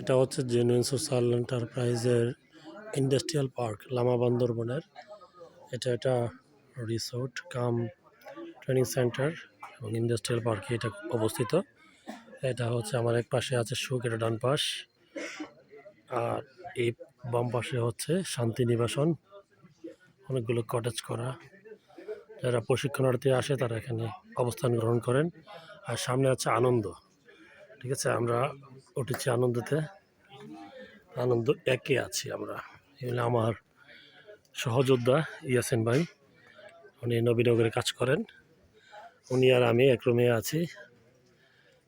এটা হচ্ছে genuine social এন্টারপ্রাইজের ইন্ডাস্ট্রিয়াল পার্ক লামা বান্দরবনের। এটা একটা রিসোর্ট কাম ট্রেনিং সেন্টার এবং ইন্ডাস্ট্রিয়াল পার্কে এটা অবস্থিত। এটা হচ্ছে আমার এক পাশে আছে সুখ, এটা ডান পাশ। আর এই বাম পাশে হচ্ছে শান্তি নিবাসন, অনেকগুলো কটেজ করা। যারা প্রশিক্ষণার্থী আসে তারা এখানে অবস্থান গ্রহণ করেন। আর সামনে আছে আনন্দ। ঠিক আছে, আমরা উঠেছি আনন্দতে। আনন্দ একে আছি আমরা। এগুলো আমার সহযোদ্ধা ইয়াসিন ভাই। উনি নবীনগরে কাজ করেন। উনি আর আমি এক রুমে আছি।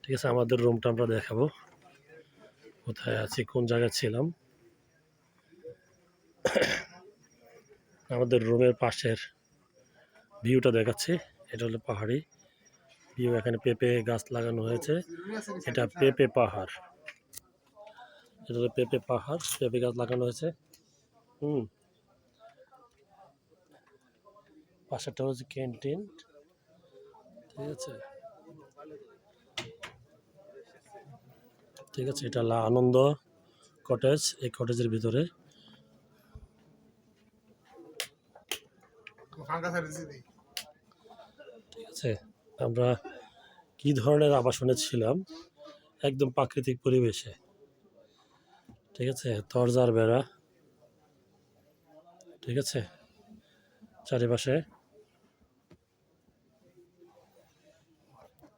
ঠিক আছে, আমাদের রুমটা আমরা দেখাবো। কোথায় আছি, কোন জায়গায় ছিলাম। আমাদের রুমের পাশের ভিউটা দেখাচ্ছি। এটা হলো পাহাড়ি। ভিউ এখানে পেঁপে গাছ লাগানো হয়েছে। এটা পেঁপে পাহাড়। এটা হলো পেঁপে পাহাড় পেঁপে গাছ লাগানো হয়েছে। হুম। পাশেরটা হচ্ছে ক্যান্টিন। ঠিক আছে? ঠিক আছে এটা আনন্দ কটেজ এই কটেজের ভিতরে। ঠিক আছে? আমরা কি ধরনের আবাসনে ছিলাম একদম প্রাকৃতিক পরিবেশে। ঠিক আছে? তরজার বেড়া। ঠিক আছে? চারিপাশে।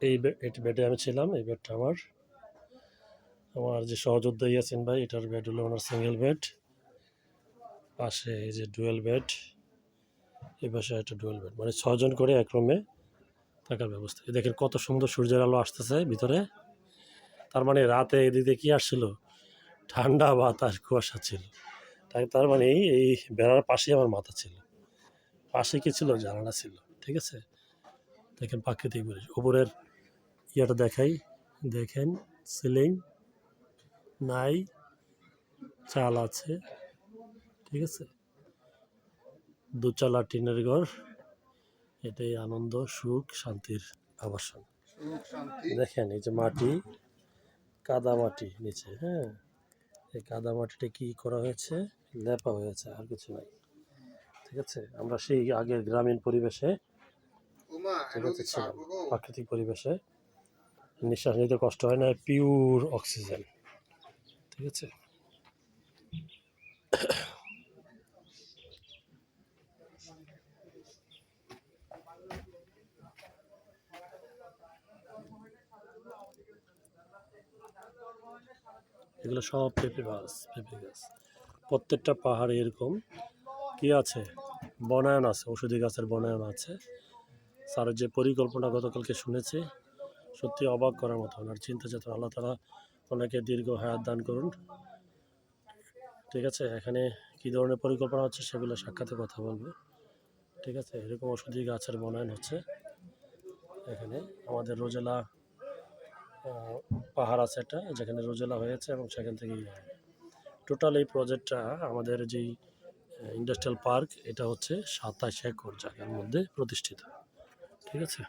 এই বেডে আমি ছিলাম, এই বেডটা আমার। আমার যে সহযোদ্ধা ইয়াসিন ভাই, এটার বেড হলো ওনার সিঙ্গেল বেড। পাশে এই যে ডুয়েল বেড। এই পাশে একটা ডুয়েল বেড। মানে ছজন করে এক রুমে। থাকার ব্যবস্থা। দেখেন কত সুন্দর সূর্যের আলো আসতেছে ভিতরে। তার মানে রাতে এদিকে কি আসছিল? ঠান্ডা বাতাস, কুয়াশা ছিল। তাই তার মানে এই বেড়ার পাশেই আমার মাথা ছিল। পাশে কি ছিল? জানালা ছিল। ঠিক আছে? দেখেন প্রাকৃতিক পরিবেশ। উপরের ইয়েটা দেখাই। দেখেন সিলিং নাই, চাল আছে। ঠিক আছে? দুচালা টিনের ঘর। এটাই আনন্দ সুখ শান্তির আবাসন। দেখেন এই যে মাটি কাদা মাটি নিচে হ্যাঁ? এই কাদা মাটিটা কি করা হয়েছে? লেপা হয়েছে আর কিছু নাই। ঠিক আছে? আমরা সেই আগের গ্রামীণ পরিবেশে ঠিক আছে ছিলাম। প্রাকৃতিক পরিবেশে নিঃশ্বাস নিতে কষ্ট হয় না পিওর অক্সিজেন ঠিক আছে? এগুলো সব পেঁপে গাছ পেঁপে গাছ। প্রত্যেকটা পাহাড়ে এরকম। কি আছে? বনায়ন আছে ওষুধি গাছের বনায়ন আছে। স্যারের যে পরিকল্পনা গতকালকে শুনেছি, সত্যি অবাক করার মতো। ওনার চিন্তা চেতনা, আল্লাহ তালা ওনাকে দীর্ঘ হায়াত দান করুন। ঠিক আছে? এখানে কী ধরনের পরিকল্পনা হচ্ছে সেগুলো সাক্ষাতে কথা বলব। ঠিক আছে? এরকম ওষুধি গাছের বনায়ন হচ্ছে। এখানে আমাদের রোজেলা পাহাড় আছে একটা যেখানে রোজেলা হয়েছে এবং সেখান থেকেই টোটাল এই প্রজেক্টটা আমাদের যেই ইন্ডাস্ট্রিয়াল পার্ক এটা হচ্ছে সাতাশ একর জায়গার মধ্যে প্রতিষ্ঠিত। ঠিক আছে?